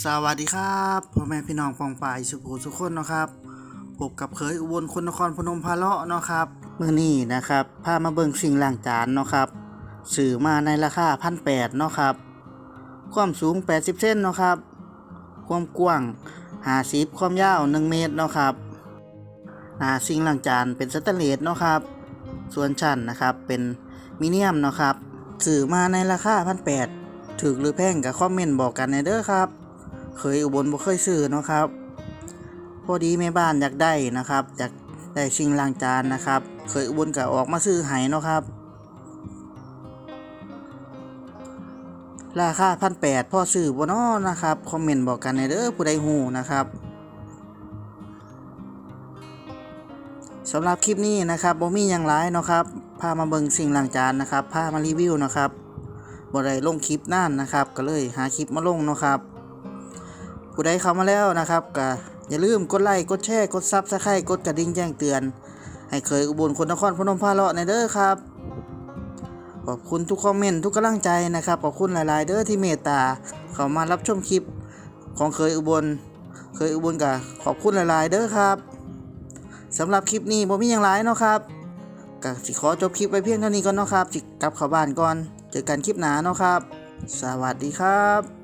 สวัสดีครับพ่อแม่พี่น้องปองปายสุภูทุคนนะครับพบกับเคยอุบลคนนครพนมพาเลาะเนาะครับเมื้อนี้นะครับพามาเบิ่งสิ่งล้างจานเนาะครับสื่อมาในราคาพันแปดเนาะครับ ความสูง 80เซนเนาะครับ ความกว้าง50ความยาว 1 เมตรเนาะครับอ่าสิ่งล้างจานเป็นสแตนเลสเนาะครับ ส่วนชั้นนะครับเป็นมิเนียมเนาะครับสื่อมาในราคาพันแปดถึกหรือแพงกับคอมเมนต์บอกกันในเด้อครับ เคยอุบลบ่เคยซื้อเนาะครับ พอดีแม่บ้านอยากได้นะครับอยากได้ชิงล้างจานนะครับ เคยอุบลก็ออกมาซื้อให้เนาะครับราคาพันแปดพ่อซื้อบ่น้อนะครับ คอมเมนต์บอกกันในเด้อผู้ใดฮู้นะครับสำหรับคลิปนี้นะครับบ่มีหยังหลายเนาะครับพามาเบิงสิ่งล้างจานนะครับพามารีวิวนะครับบ่ได้ลงคลิปนานนะครับ ก็เลยหาคลิปมาลงเนาะครับ ผู้ใดเข้ามาแล้วนะครับก็อย่าลืมกดไลค์กดแชร์กดซับสไครต์กดกระดิ่งแจ้งเตือน ให้เคยอุบลคนนครพนมพาเลาะในเด้อครับ ขอบคุณทุกคอมเมนต์ทุกกำลังใจนะครับขอบคุณหลายๆ เด้อที่เมตตาเข้ามารับชมคลิปของเคยอุบล เคยอุบลกับขอบคุณหลายๆ เด้อครับสำหรับคลิปนี้ผมมีอย่างไรเนาะครับก็สิขอจบคลิปไว้เพียงเท่านี้ก่อนเนาะครับสิกลับเข้าบ้านก่อน เจอกันคลิปหน้าเนาะครับ สวัสดีครับ